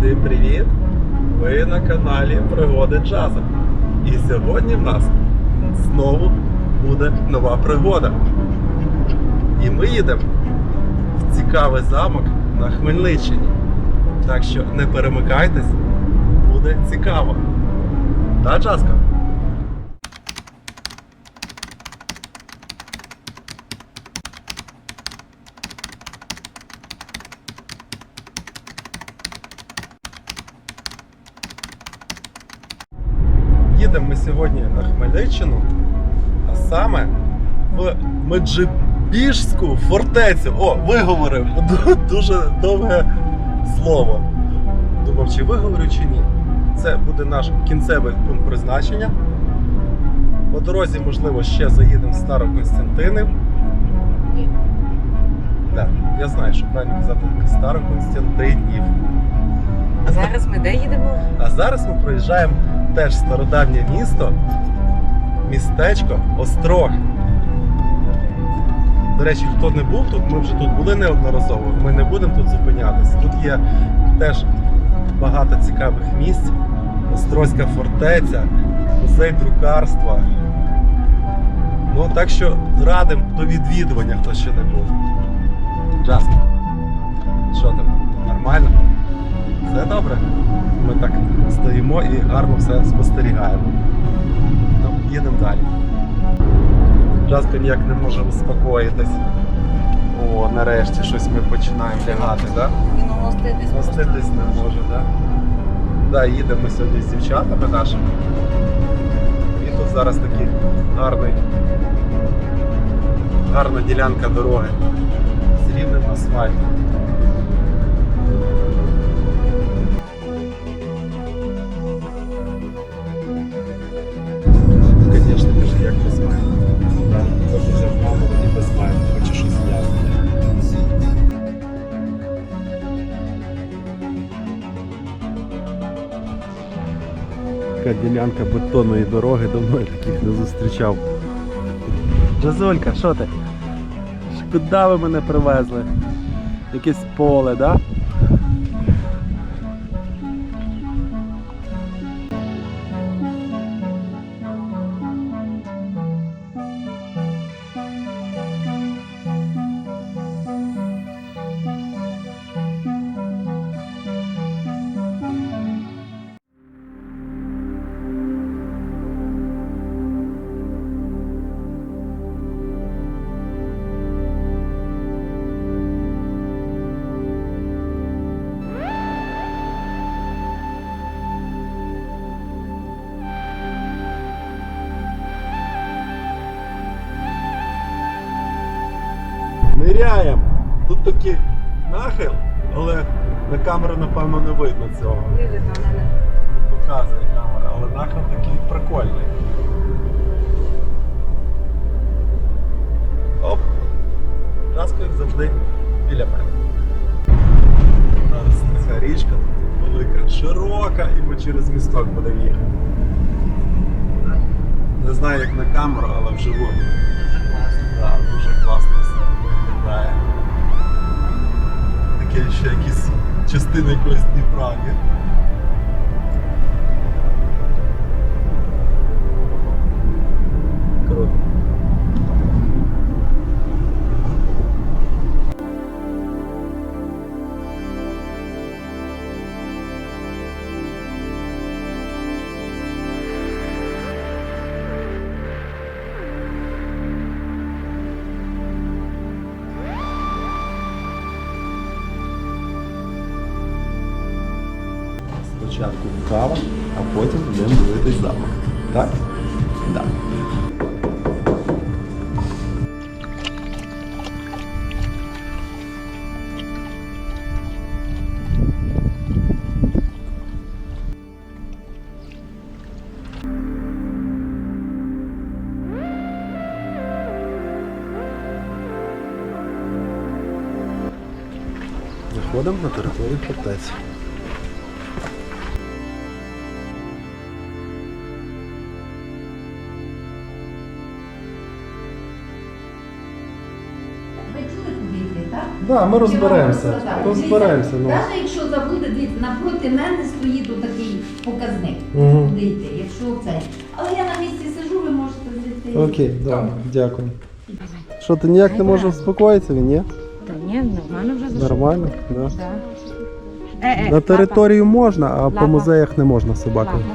Всім привіт! Ви на каналі Пригоди Джаза. І сьогодні в нас знову буде нова пригода. І ми їдемо в цікавий замок на Хмельниччині. Так що не перемикайтесь, буде цікаво. Та, Джаска? Їдемо ми сьогодні на Хмельниччину, а саме в Меджибіжську фортецю. О, виговорив дуже довге слово. Думав, чи виговорю, чи ні. Це буде наш кінцевий пункт призначення. По дорозі, можливо, ще заїдемо в Староконстантинів. Ні. Так, я знаю, що правильно казати Староконстантинів. А зараз ми де їдемо? А зараз ми проїжджаємо теж стародавнє місто, містечко Острог. До речі, хто не був тут, ми вже тут були неодноразово. Ми не будемо тут зупинятися. Тут є теж багато цікавих місць. Острозька фортеця, музей друкарства. Ну так що радимо до відвідування, хто ще не був. Джаспер, що там? Нормально? Все добре. Ми так стоїмо і гарно все спостерігаємо. Ну, їдемо далі. Джаска ніяк не може успокоїтись. О, нарешті щось ми починаємо лягати, так? Він. Моститись не може, так? Да? Да, їдемо сьогодні з дівчатами нашими. І тут зараз такий гарний, гарна ділянка дороги з рівним асфальтом. Ділянка бетонної дороги, давно я таких не зустрічав. Джазолька, що ти? Куди ви мене привезли? Якесь поле, да? На камеру, напевно, не видно цього. Вивідно мене. Показує камера, але нахил такий прикольний. Оп! Краска, як завжди, біля мене. Зараз ця річка тут велика, широка, і ми через місток будемо їхати. Не знаю, як на камеру, але вживу. Дуже класно. Так, дуже класно все виглядає. Таке ще якісь частини якоїсь Дніпра, ні? Спочатку кава, а потім будемо дивитись замок. Так? Так. Заходимо на територію фортеці. Да, ми розберемося. Розберемося. Ну. Навіть якщо забуде, дивіться, навпроти мене стоїть отакий показник. Угу. Куди йти, якщо це. Але я на місці сижу, ви можете зайти. Окей, добре, дякую. Що, ти ніяк не можеш успокоїтися, він ні? Та ні, нормально вже зайшов. Нормально? Да. Да. Е, е, На територію можна, а по Лапа. музеях не можна з собакою. Ладно.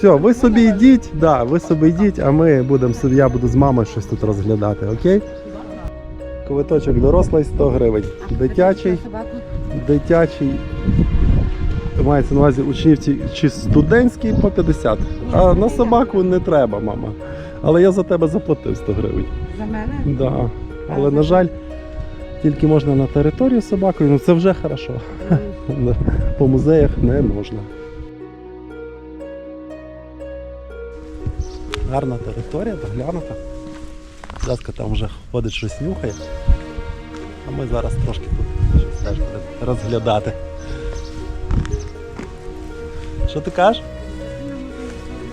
Все, ви собі йдіть, да, ви собі йдіть, а ми будемо я буду з мамою щось тут розглядати, окей? Квиточок дорослий 100 гривень. Дитячий, дитячий. Мається на увазі учнівці чи студентський по 50. А на собаку не треба, мама. Але я за тебе заплатив 100 гривень. За мене? Да. Але, на жаль, тільки можна на територію собакою, ну це вже хорошо. По музеях не можна. Гарна територія, доглянута. Ласка там вже ходить щось нюхає. А ми зараз трошки тут щось теж розглядати. Що ти кажеш?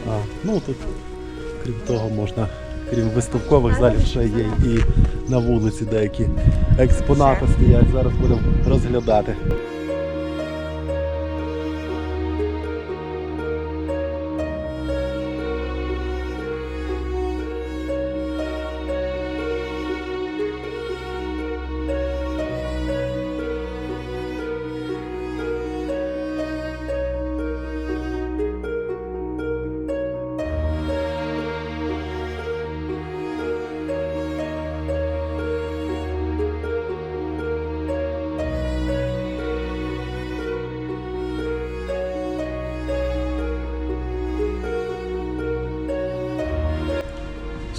А, ну тут, крім того, можна, крім виставкових залів, ще є і на вулиці деякі експонати стоять. Зараз будемо розглядати.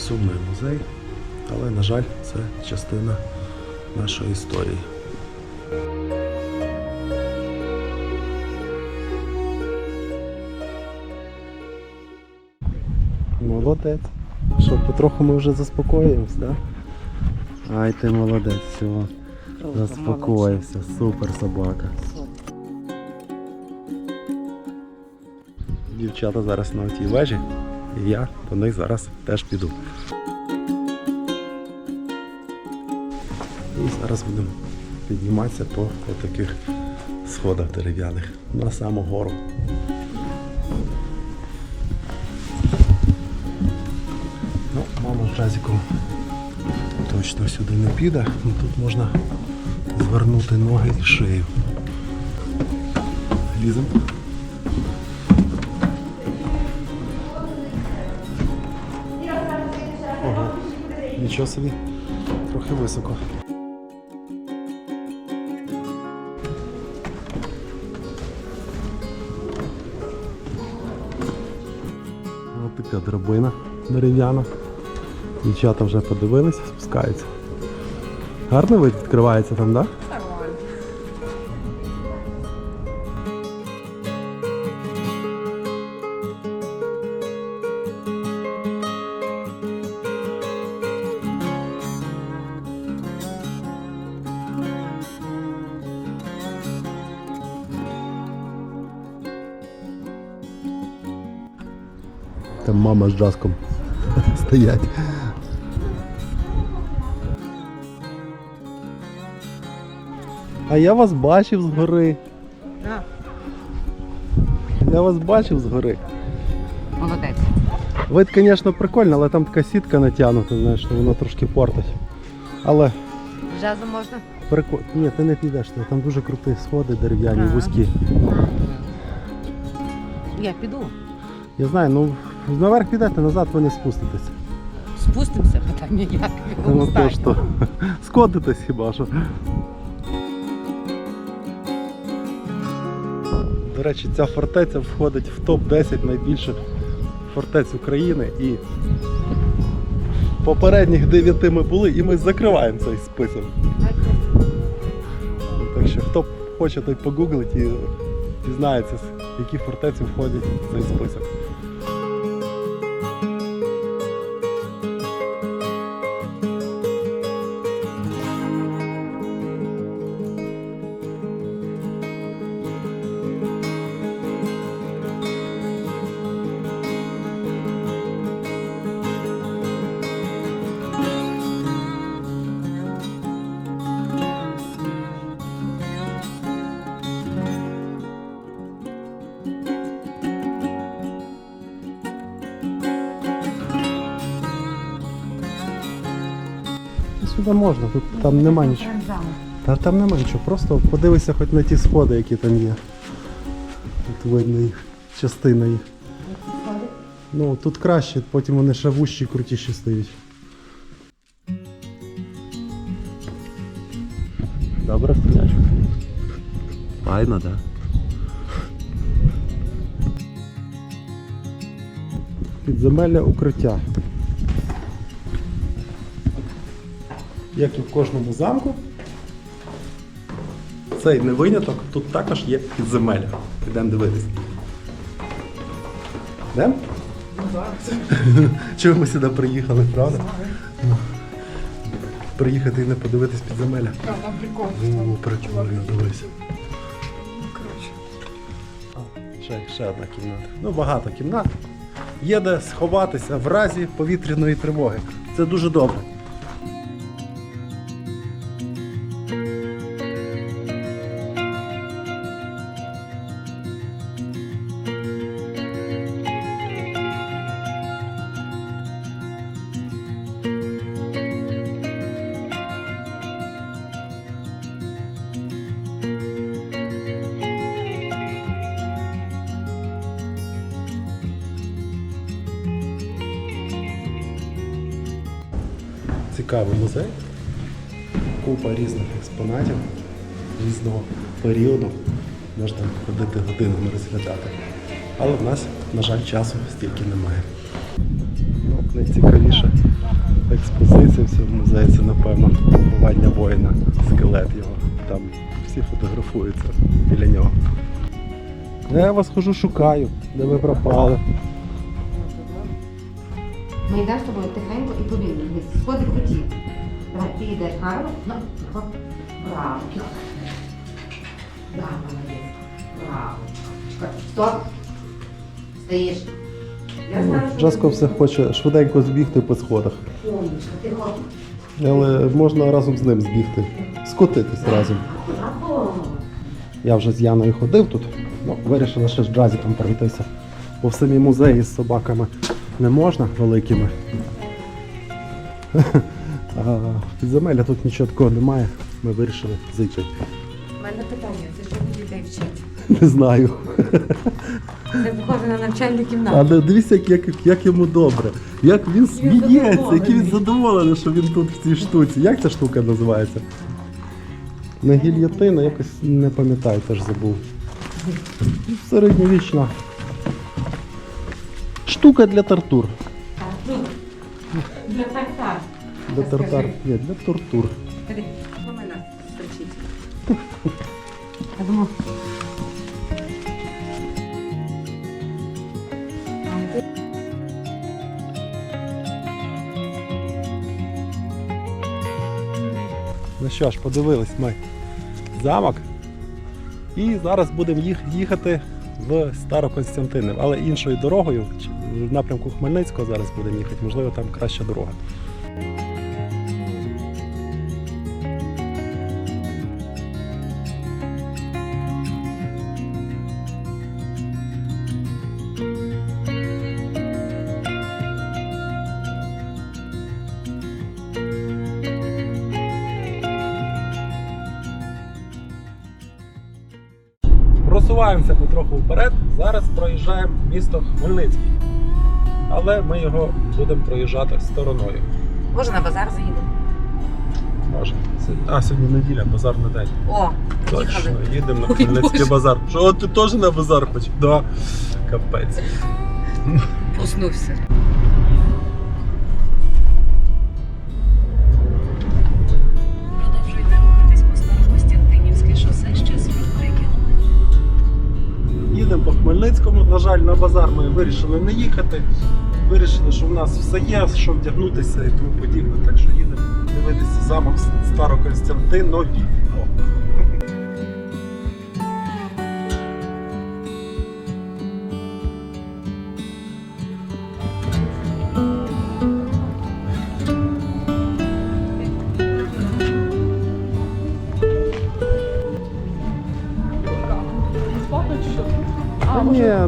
Сумний музей, але, на жаль, це частина нашої історії. Молодець. Що, потроху ми вже заспокоїмось, так? Да? Ай, ти молодець, все. Заспокоївся, супер собака. Дівчата зараз на тій вежі, і я до них зараз теж піду. І зараз будемо підніматися по, таких сходах дерев'яних на саму гору. Ну, мама з Жазіком точно сюди не піде, ну, тут можна звернути ноги і шию. Ліземо. Нічого собі, трохи високо. Ось така драбина дерев'яна. Дівчата вже подивилися, спускаються. Гарно вид відкривається там, так? Да? З джаском стоять. А я вас бачив згори. Да. Я вас бачив згори. Молодець. Вид, звісно, прикольно, але там така сітка натягнута, знаєш, що воно трошки портить. Але Жазу можна? прикольно. Ні, ти не підеш, там дуже круті сходи дерев'яні, Ага. вузькі. Я піду. Я знаю, ну наверх підете, назад ви не спуститесь. Спустимося, питання як. Ну то що, скотитесь хіба що. До речі, ця фортеця входить в топ-10 найбільших фортець України і попередніх 9 ми були і ми закриваємо цей список. Так що хто хоче, той погуглить і дізнається, які фортеці входять в цей список. Сюди можна, тут там нема нічого. Та там нема нічого, просто подивися хоч на ті сходи, які там є. Тут видно їх, частина їх. Ну, тут краще, потім вони ще вущі і крутіші стають. Добре стоячка. Файно, так? Підземелля укриття. Як і в кожному замку, цей не виняток, тут також є підземелля. Підемо дивитись. Йдемо? Чого ми сюди приїхали, правда? Приїхати і не подивитись підземелля. Там прикольно. О, прикольно, дивись. Ще, ще одна кімната. Ну, багато кімнат. Є де сховатися в разі повітряної тривоги. Це дуже добре. Цікавий музей. Купа різних експонатів різного періоду. Можна ходити годинами розглядати. Але в нас, на жаль, часу стільки немає. Ну, найцікавіша експозиція в цьому музеї це, напевно, поховання воїна, скелет його. Там всі фотографуються біля нього. Я вас хожу шукаю, де ви пропали. Ми йдемо з тобою тихенько і повільно. Сходи круті. Давай, ти йдеш гарно. Ну, тихо. Браво. Браво, молодець. Браво. Стоп. Стоїш. Я знаю, що Джаско все хоче швиденько збігти по сходах. Умничка. Але можна разом з ним збігти, скотитись разом. Браво. Я вже з Яною ходив тут, ну, вирішили ще з Джазіком пройтися. Бо в самі музеї з собаками не можна великими. Підземелля тут нічого такого немає. Ми вирішили зайти. У мене питання, це що дітей вчить? Не знаю. Це похоже на навчальну кімнату. Але дивіться, як, як, як йому добре. Як він сміється, який він задоволений, що він тут в цій штуці. Як ця штука називається? Не гільйотина, якось не пам'ятаю, теж забув. Середньовічна. Штука для тортур. Для тартар. Для тартар. Ні, для тортур. Що мене строчить? Я думаю, Ну що ж, подивились ми замок. І зараз будемо їх, їхати в Староконстантинів, але іншою дорогою, в напрямку Хмельницького зараз будемо їхати, можливо, там краща дорога. Проїжджаємо місто Хмельницький. Але ми його будемо проїжджати стороною. може на базар заїдемо? Може. А, сьогодні неділя, базарний день. О, Точно, їхали. їдемо на Ой, Хмельницький Боже. базар. Що ти теж на базар хочеш? Да. Капець. Проснувся. На базар ми вирішили не їхати. Вирішили, що в нас все є, що вдягнутися і тому подібне. Так що їдемо дивитися замок Староконстантинові.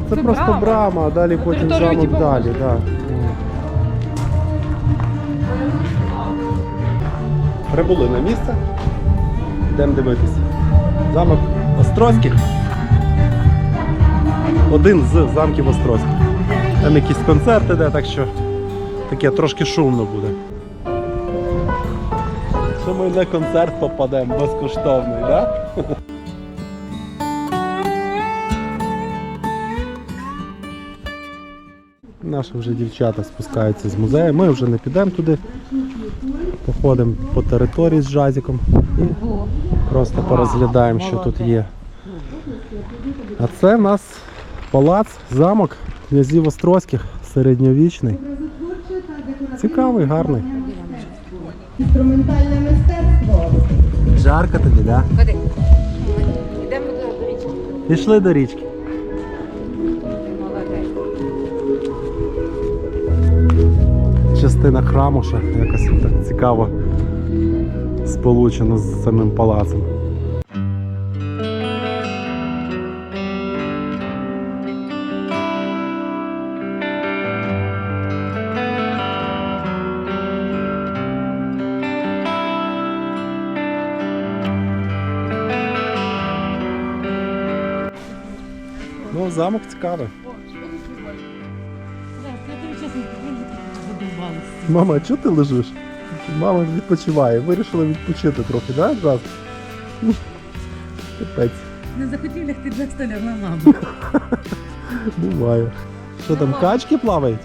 Та це, просто брама, а далі потім територію, замок типу, далі. Да. Прибули на місце. Йдемо дивитися. Замок Острозьких. Один з замків Острозьких. Там якісь концерти, де, так що таке трошки шумно буде. Що ми на концерт попадемо безкоштовний, так? Да? Наші вже дівчата спускаються з музею. Ми вже не підемо туди. Походимо по території з Жазіком і просто порозглядаємо, що тут є. А це в нас палац, замок князів Острозьких, середньовічний. Цікавий, гарний. Інструментальне мистецтво. Жарко тобі, так? Ходи. Йдемо до річки. Пішли до річки. Частина храму ще якось так цікаво сполучена з самим палацем. Ну, замок цікавий. Мама, а чого ти лежиш? Мама відпочиває. Вирішила відпочити трохи, так? Да? Раз. Капець, Не захотів лягти для столя на маму. буває. Що там, качки плавають?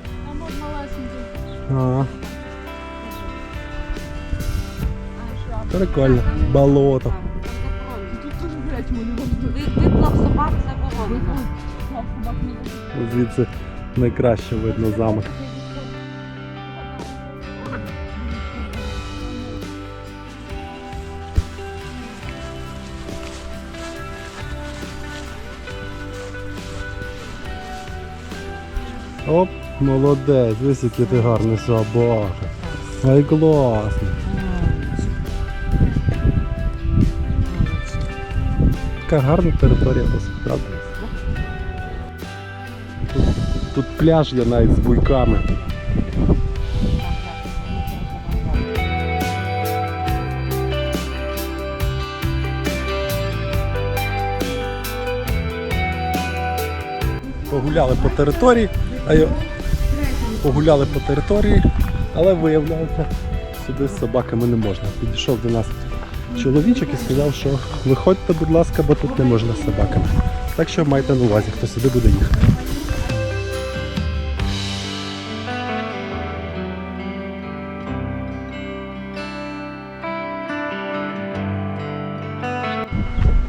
А. Прикольно. Болото. Виплав собак заборонено. Звідси найкраще видно замок. Оп, молодець, ось який ти гарний собака. Ай класно. Така гарна територія правда? Тут, пляж є навіть з буйками. Погуляли по території, погуляли по території, але виявляється, сюди з собаками не можна. Підійшов до нас чоловічок і сказав, що виходьте, будь ласка, бо тут не можна з собаками. Так що майте на увазі, хто сюди буде їхати.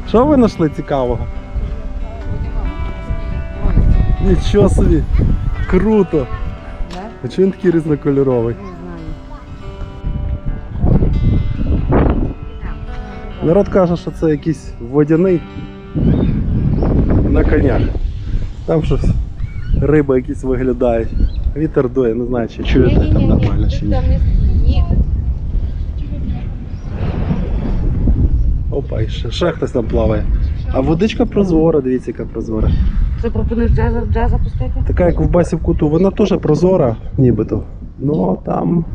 Що ви знайшли цікавого? Нічого собі! Круто! А чого він такий різнокольоровий? Народ каже, що це якийсь водяний на конях. Там щось риби якісь виглядають. Вітер дує, не знаю, чи чуєте там нормально чи ні. Опа, і ще, ще хтось там плаває. А водичка прозора, дивіться, яка прозора. Це пропонуєш джаза, джаза пустити? Така як в басі в куту, вона теж прозора, нібито. Ну там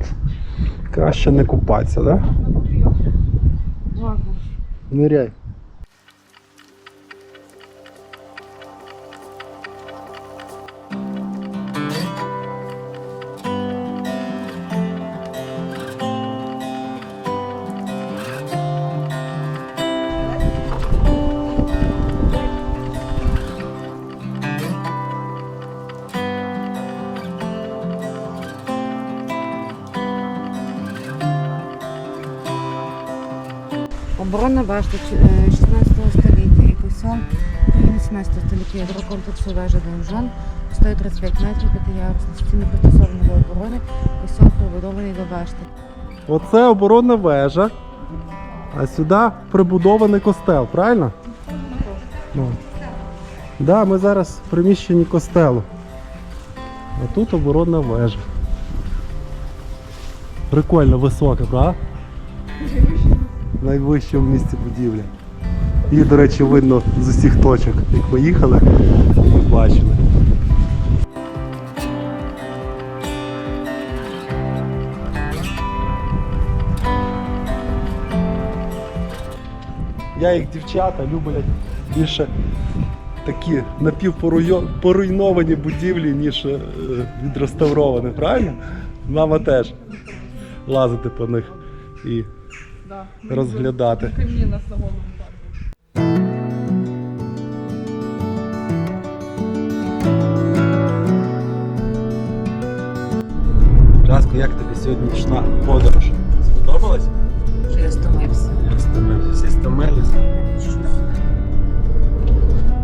краще не купатися, да? Ниряй. Оборонна башта е, 16 століття і посьом 18 століття гідрокомплексу вежа Донжон, стоїть 35 метрів, п'ятиярусна стіни пристосовані до оборони, посьом прибудований до башти. Оце оборонна вежа, а сюди прибудований костел, правильно? Ну. Да, ми зараз в приміщенні костелу. А тут оборонна вежа. Прикольно висока, правда? Найвища в місті будівля. Її, до речі, видно з усіх точок, як ми їхали і бачили. Я як дівчата люблять більше такі напівпоруйновані будівлі, ніж е, відреставровані, правильно? Мама теж лазити по них і Да. розглядати. На падає. Жаско, як тобі сьогоднішня подорож? Сподобалось? Що я стомився. Стомились. Всі стомились.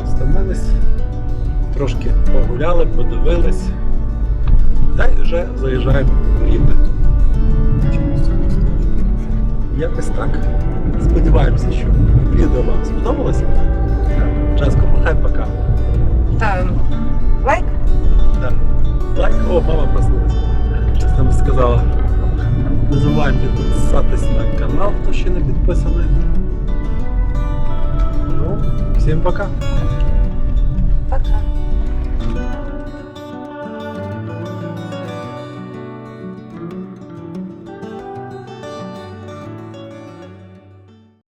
Стомились. Трошки погуляли, подивились. Та й вже заїжджаємо в Рівне. Якось так. Сподіваємося, що відео вам сподобалося. Жаско, махай пока. Лайк. Лайк, о, мама проснулась. Щось там сказала. Не забувайте підписатись на канал, хто ще не підписаний. Ну, всім пока.